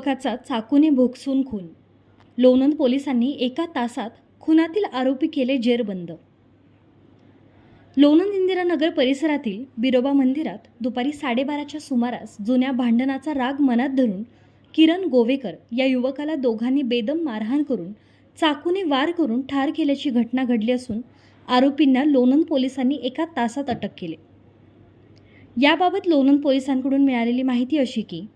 युवकाचा चाकूने भोगसून खून. लोणंद पोलिसांनी एका तासात खुनातील आरोपी केले जेरबंद लोणंद इंदिरानगर परिसरातील बिरोबा मंदिरात दुपारी साडेबाराच्या सुमारास जुन्या भांडणाचा राग मनात धरून किरण गोवेकर या युवकाला दोघांनी बेदम मारहाण करून चाकूने वार करून ठार केल्याची घटना घडली असून आरोपींना लोणंद पोलिसांनी एका तासात अटक केली. याबाबत लोणंद पोलिसांकडून मिळालेली माहिती अशी की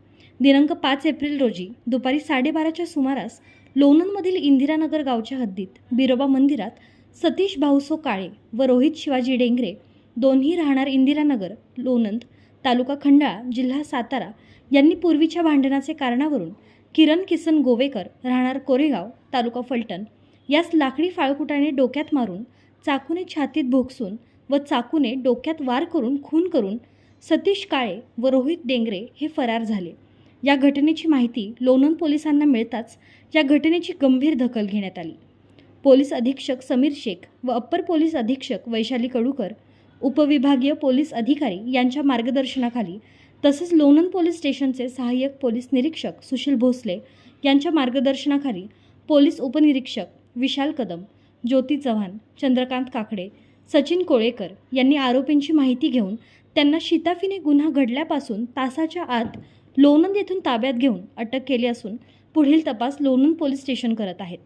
दिनांक पाच एप्रिल रोजी दुपारी साडेबाराच्या सुमारास लोणंदमधील इंदिरानगर गावच्या हद्दीत बिरोबा मंदिरात सतीश भाऊसो काळे व रोहित शिवाजी डेंगरे दोन्ही राहणार इंदिरानगर लोणंद तालुका खंडाळा जिल्हा सातारा यांनी पूर्वीच्या भांडणाचे कारणावरून किरण किसन गोवेकर राहणार कोरेगाव तालुका फलटण. यास लाकडी फाळकुटाने डोक्यात मारून चाकूने छातीत भोगसून व चाकूने डोक्यात वार करून खून करून सतीश काळे व रोहित डेंगरे हे फरार झाले. या घटनेची माहिती लोणंद पोलिसांना मिळताच या घटनेची गंभीर दखल घेण्यात आली. पोलीस अधीक्षक समीर शेख व अप्पर पोलीस अधीक्षक वैशाली कडूकर उपविभागीय पोलीस अधिकारी यांच्या मार्गदर्शनाखाली तसेच लोणंद पोलीस स्टेशनचे सहाय्यक पोलीस निरीक्षक सुशील भोसले यांच्या मार्गदर्शनाखाली पोलीस उपनिरीक्षक विशाल कदम ज्योती चव्हाण चंद्रकांत काकडे सचिन कोळेकर यांनी आरोपींची माहिती घेऊन त्यांना शिताफीने गुन्हा घडल्यापासून तासाच्या आत लोणंद येथून ताब्यात घेऊन अटक केली असून पुढील तपास लोणंद पोलीस स्टेशन करत आहेत.